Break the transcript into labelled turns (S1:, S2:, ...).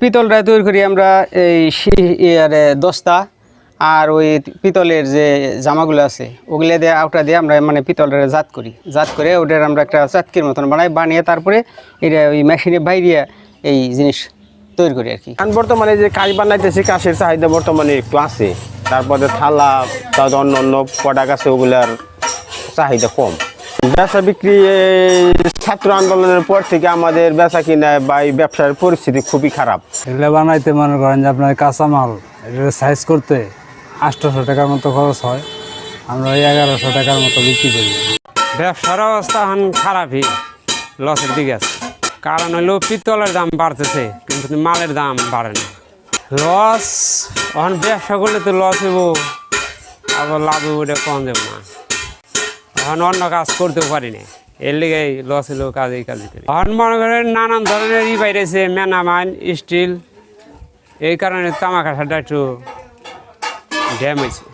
S1: পিতলটা তৈরি করি আমরা এই দস্তা আর ওই পিতলের যে জামাগুলো আছে, ওগুলো দিয়ে আউটা দিয়ে আমরা মানে পিতলটা জাত করি। জাত করে ওটার আমরা একটা চাতকির মতন বানাই, বানিয়ে তারপরে এটা ওই মেশিনে বাইরিয়ে এই জিনিস তৈরি করি আর কি।
S2: এখন বর্তমানে যে কাজ বানাইতেছি কাশের চাহিদা বর্তমানে আছে। তারপরে থালা, তারপর অন্য অন্য প্রোডাক্ট আছে, ওগুলার চাহিদা কম। বেচা বিক্রি ছাত্র আন্দোলনের পর থেকে আমাদের বেচা কিনা বা এই ব্যবসার পরিস্থিতি খুবই খারাপ।
S3: এগুলো বানাইতে মনে করেন যে আপনার কাঁচামাল এটা সাইজ করতে আটশোশো টাকার মতো খরচ হয় আমরা ওই এগারোশো টাকার মতো বিক্রি করি।
S4: ব্যবসার অবস্থা এখন খারাপই লসের দিকে আছে। কারণ হলো পিতলের দাম বাড়তেছে কিন্তু মালের দাম বাড়ে না। লস এখন ব্যবসা করলে তো লস হইব আবার লাভ হইব ওটা কম দেব না। এখন অন্য কাজ করতেও পারি না। এর লিগে লস হলো কাজ এই কাজ এখন মনে করেন নানান ধরনের ই বাইরেছে মেনামাইন স্টিল। এই কারণে তামাক আঠাটা একটু ড্যাম হয়েছে।